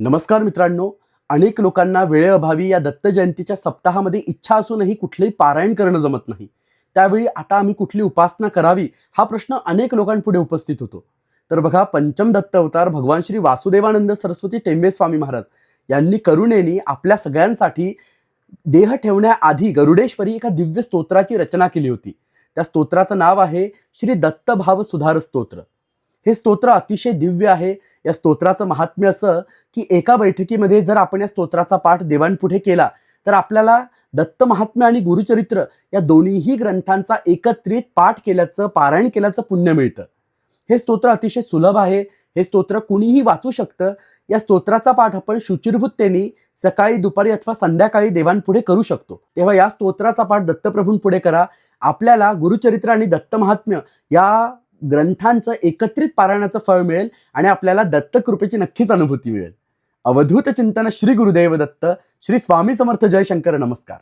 नमस्कार मित्रांनो. अनेक लोकांना वेळेअभावी या दत्त जयंतीच्या सप्ताहामध्ये इच्छा असूनही कुठलंही पारायण करणं जमत नाही. त्यावेळी आता आम्ही कुठली उपासना करावी हा प्रश्न अनेक लोकांपुढे उपस्थित होतो. तर बघा पंचम दत्त अवतार भगवान श्री वासुदेवानंद सरस्वती टेंबे स्वामी महाराज यांनी करुणेनी आपल्या सगळ्यांसाठी देह ठेवण्याआधी गरुडेश्वरी एका दिव्य स्तोत्राची रचना केली होती. त्या स्तोत्राचं नाव आहे श्री दत्तभाव सुधार स्तोत्र. हे स्तोत्र अतिशय दिव्य आहे. या स्तोत्राचं महात्म्य असं की एका बैठकीमध्ये जर आपण या स्तोत्राचा पाठ देवांपुढे केला तर आपल्याला दत्त महात्म्य आणि गुरुचरित्र या दोन्हीही ग्रंथांचा एकत्रित पाठ केल्याचं पारायण केल्याचं पुण्य मिळतं. हे स्तोत्र अतिशय सुलभ आहे. हे स्तोत्र कुणीही वाचू शकतं. या स्तोत्राचा पाठ आपण शुचिरभूततेने सकाळी दुपारी अथवा संध्याकाळी देवांपुढे करू शकतो. तेव्हा या स्तोत्राचा पाठ दत्तप्रभूंपुढे करा. आपल्याला गुरुचरित्र आणि दत्त महात्म्य या ग्रंथांचं एकत्रित पारायणाचं फळ मिळेल आणि आपल्याला दत्त कृपेची नक्कीच अनुभूती मिळेल. अवधूत चिंतन श्री गुरुदेव दत्त श्री स्वामी समर्थ जयशंकर नमस्कार.